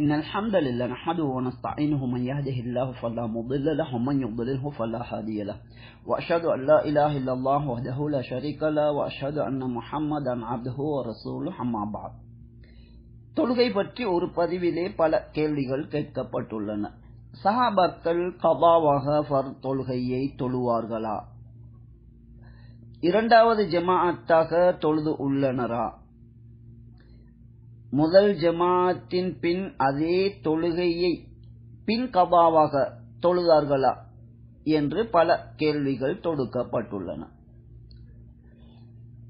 إن الحمد لله نحمده ونستعينه من يهده الله فلا مضل له ومن يضلله فلا هادي له وأشهد أن لا إله إلا الله وحده لا شريك له وأشهد أن محمدا عبده ورسوله أما بعد தொழுகை பற்றி ஒரு பதிவிலே பல கேள்விகள் கேட்கப்பட்டுள்ளன சஹாபாக்கள் கபாவாக ஃபர் தொழுகையை தொழுவார்களா இரண்டாவது ஜமாஅத்தாக தொழுது உள்ளனரா முதல் ஜமாத்தின் பின் அதே தொழுகையை பின் கபாவாக தொழுதார்களா என்று பல கேள்விகள் தொடுக்கப்பட்டுள்ளன.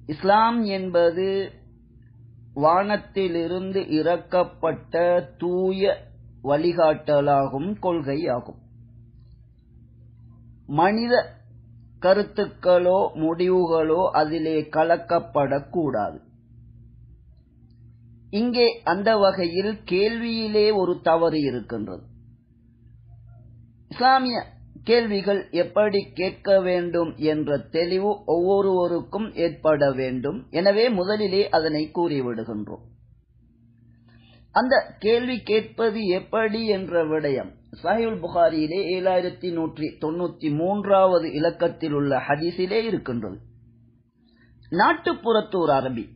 இஸ்லாம் என்பது வானத்திலிருந்து இறக்கப்பட்ட தூய வழிகாட்டலாகும் கொள்கையாகும். மனித கருத்துக்களோ முடிவுகளோ அதிலே கலக்கப்படக்கூடாது. இங்கே அந்த வகையில் கேள்வியிலே ஒரு தவறு இருக்கின்றது. இஸ்லாமிய கேள்விகள் எப்படி கேட்க வேண்டும் என்ற தெளிவு ஒவ்வொருவருக்கும் ஏற்பட வேண்டும். எனவே முதலிலே அதனை கூறிவிடுகின்றோம். அந்த கேள்வி கேட்பது எப்படி என்ற விடயம். சாஹில் புகாரியிலே ஏழாயிரத்தி நூற்றி தொண்ணூத்தி மூன்றாவது இலக்கத்தில் உள்ள ஹதீஸிலே இருக்கின்றது. நாட்டுப்புறத்தூர் அரபி.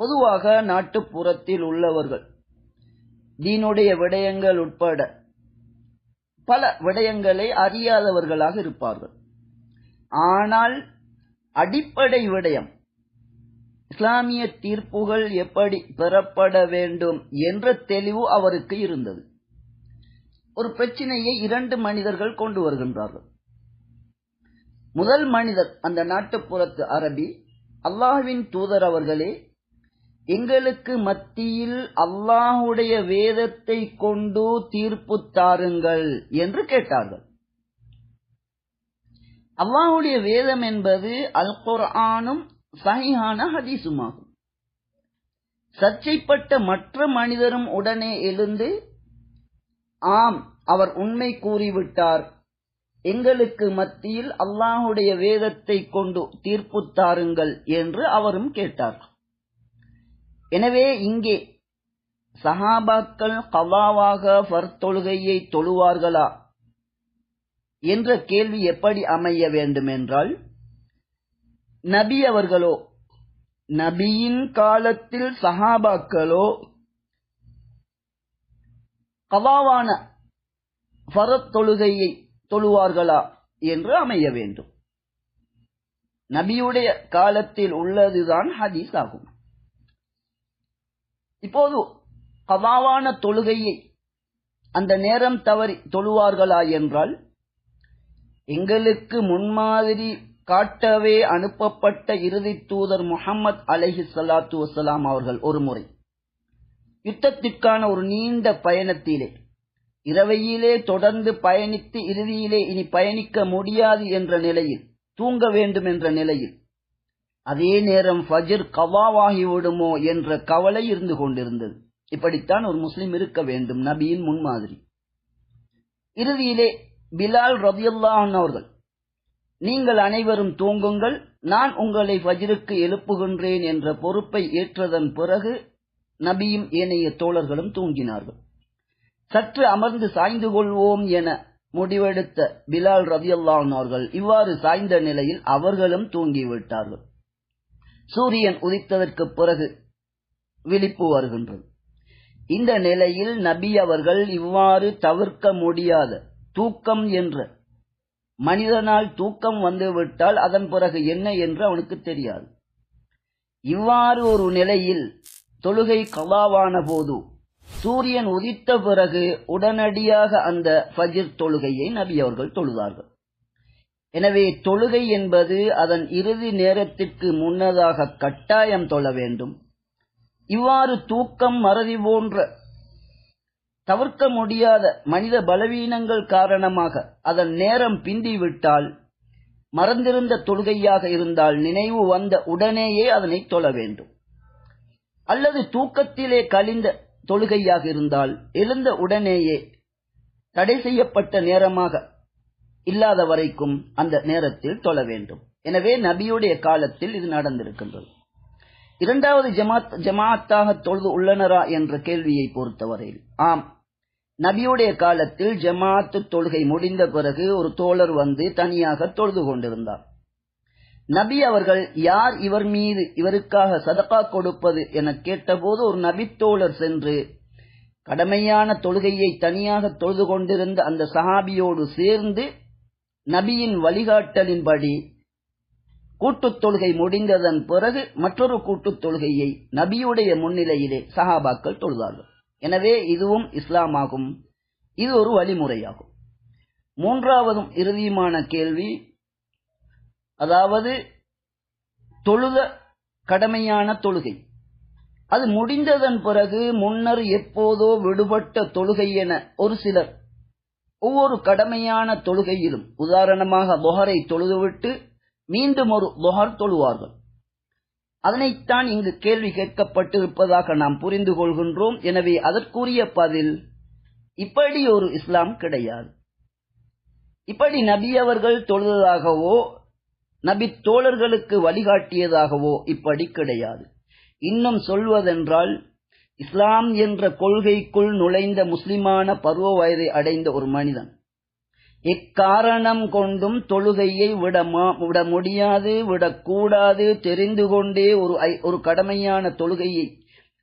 பொதுவாக நாட்டுப்புறத்தில் உள்ளவர்கள் தீனுடைய விடயங்கள் உட்பட பல விடயங்களை அறியாதவர்களாக இருப்பார்கள். ஆனால் அடிப்படை விடயம் இஸ்லாமிய தீர்ப்புகள் எப்படி பெறப்பட வேண்டும் என்ற தெளிவு அவருக்கு இருந்தது. ஒரு பிரச்சனையை இரண்டு மனிதர்கள் கொண்டு வருகின்றார்கள். முதல் மனிதர் அந்த நாட்டுப்புறத்து அரபி அல்லாஹுவின் தூதர் அவர்களே எங்களுக்கு மத்தியில் அல்லாஹுடைய வேதத்தை கொண்டு தீர்ப்பு தாருங்கள் என்று கேட்டார்கள். அல்லாஹுடைய வேதம் என்பது அல் குர்ஆனும் சஹிஹான ஹதீசுமாகும் சர்ச்சைப்பட்ட மற்ற மனிதரும் உடனே எழுந்து ஆம் அவர் உண்மை கூறிவிட்டார். எங்களுக்கு மத்தியில் அல்லாஹுடைய வேதத்தை கொண்டு தீர்ப்பு தாருங்கள் என்று அவரும் கேட்டார் எனவே இங்கே சஹாபாக்கள் கவாவாக ஃபர் தொழுகையை தொழுவார்களா என்ற கேள்வி எப்படி அமைய வேண்டும் என்றால் நபி அவர்களோ நபியின் காலத்தில் சஹாபாக்களோ கவாவான ஃபரத் தொழுகையை தொழுவார்களா என்று அமைய வேண்டும். நபியுடைய காலத்தில் உள்ளதுதான் ஹதீஸ் ஆகும். இப்போது கவாவான தொழுகையை அந்த நேரம் தவறி தொழுவார்களா என்றால் எங்களுக்கு முன்மாதிரி காட்டவே அனுப்பப்பட்ட இறுதி தூதர் முகமது அலஹி சலாத்து வசலாம் அவர்கள் ஒரு முறை. யுத்தத்திற்கான ஒரு நீண்ட பயணத்திலே இரவையிலே தொடர்ந்து பயணித்து இறுதியிலே இனி பயணிக்க முடியாது என்ற நிலையில் தூங்க வேண்டும் என்ற நிலையில் அதே நேரம் ஃபஜிர் கவாவாகி விடுமோ என்ற கவலை இருந்து கொண்டிருந்தது. இப்படித்தான் ஒரு முஸ்லிம் இருக்க வேண்டும் நபியின் முன்மாதிரி இறுதியிலே பிலால் ரபியுல்லான் அவர்கள் நீங்கள் அனைவரும் தூங்குங்கள் நான் உங்களை ஃபஜிருக்கு எழுப்புகின்றேன் என்ற பொறுப்பை ஏற்றதன் பிறகு நபியும் ஏனைய தோழர்களும் தூங்கினார்கள். சற்று அமர்ந்து சாய்ந்து கொள்வோம் என முடிவெடுத்த பிலால் ரபியுல்லான் அவர்கள் இவ்வாறு சாய்ந்த நிலையில் அவர்களும் தூங்கிவிட்டார்கள். சூரியன் உதித்ததற்கு பிறகு விழிப்பு வருகின்றது. இந்த நிலையில் நபி அவர்கள் இவ்வாறு தவிர்க்க முடியாத தூக்கம் என்ற மனிதனால் தூக்கம் வந்துவிட்டால் அதன் பிறகு என்ன என்று அவனுக்கு தெரியாது. இவ்வாறு ஒரு நிலையில் தொழுகை கலாவான போது சூரியன் உதித்த பிறகு உடனடியாக அந்த ஃபஜிர் தொழுகையை நபி அவர்கள் தொழுதார்கள். எனவே தொழுகை என்பது அதன் இறுதி நேரத்திற்கு முன்னதாக கட்டாயம் தொழ வேண்டும். இவ்வாறு தூக்கம் மறதி போன்ற தவிர்க்க முடியாத மனித பலவீனங்கள் காரணமாக அதன் நேரம் பிந்திவிட்டால் மறந்திருந்த தொழுகையாக இருந்தால் நினைவு வந்த உடனேயே அதனை தொழ வேண்டும். அல்லது தூக்கத்திலே கழிந்த தொழுகையாக இருந்தால் எழுந்த உடனேயே தடை செய்யப்பட்ட நேரமாக இல்லாத வரைக்கும் அந்த நேரத்தில் தொழ வேண்டும். எனவே நபியுடைய காலத்தில் இது நடந்திருக்கின்றது. இரண்டாவது ஜமாத் ஜமாத்தாக தொழுது உள்ளனரா என்ற கேள்வியை பொறுத்தவரையில் ஆம் நபியுடைய காலத்தில் ஜமாத்து தொழுகை முடிந்த பிறகு ஒரு தோழர் வந்து தனியாக தொழுது கொண்டிருந்தார். நபி அவர்கள் யார் இவர் மீது இவருக்காக சதக்கா கொடுப்பது என கேட்டபோது ஒரு நபித்தோழர் சென்று கடமையான தொழுகையை தனியாக தொழுது கொண்டிருந்த அந்த சஹாபியோடு சேர்ந்து நபியின் வழிகாட்டலின்படி கூட்டுத் தொழுகை முடிந்ததன் பிறகு மற்றொரு கூட்டுத் தொழுகையை நபியுடைய முன்னிலையிலே சஹாபாக்கள் தொழுதார்கள். எனவே இதுவும் இஸ்லாமாகும். இது ஒரு வழிமுறையாகும். மூன்றாவதும் இறுதியுமான கேள்வி அதாவது தொழுத கடமையான தொழுகை. அது முடிந்ததன் பிறகு முன்னர் எப்போதோ விடுபட்ட தொழுகை என ஒரு சிலர் ஒவ்வொரு கடமையான தொழுகையிலும் உதாரணமாக பொஹரை தொழுதுவிட்டு மீண்டும் ஒரு பொஹர் தொழுவார்கள். அதனைத்தான் இங்கு கேள்வி கேட்கப்பட்டிருப்பதாக நாம் புரிந்து கொள்கின்றோம். எனவே அதற்குரிய பதில் இப்படி ஒரு இஸ்லாம் கிடையாது. இப்படி நபி அவர்கள் தொழுததாகவோ நபி தோழர்களுக்கு வழிகாட்டியதாகவோ இப்படி கிடையாது. இன்னும் சொல்வதென்றால் இஸ்லாம் என்ற கொள்கைக்குள் நுழைந்த முஸ்லிமான பருவ வயதை அடைந்த ஒரு மனிதன். இக்காரணம் கொண்டும் தொழுகையை விட விட முடியாது விடக்கூடாது தெரிந்து கொண்டே ஒரு ஒரு கடமையான தொழுகையை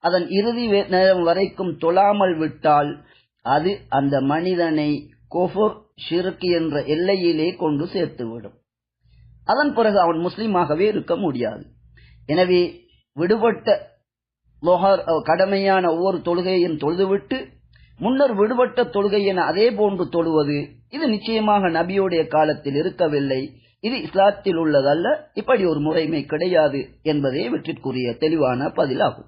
அதன் இறுதி நேரம் வரைக்கும் தொழாமல் விட்டால் அது அந்த மனிதனை கொஃபுர் ஷிருக்கு என்ற எல்லையிலே கொண்டு சேர்த்துவிடும். அதன் பிறகு அவன் முஸ்லீமாகவே இருக்க முடியாது. எனவே விடுபட்ட லொஹர் கடமையான ஒவ்வொரு தொழுகையும் தொழுதுவிட்டு முன்னர் விடுபட்ட தொழுகை என அதே போன்று தொழுவது இது நிச்சயமாக நபியுடைய காலத்தில் இருக்கவில்லை. இது இஸ்லாத்தில் உள்ளதல்ல இப்படி ஒரு முறைமை கிடையாது என்பதே இவற்றிற்குரிய தெளிவான பதிலாகும்.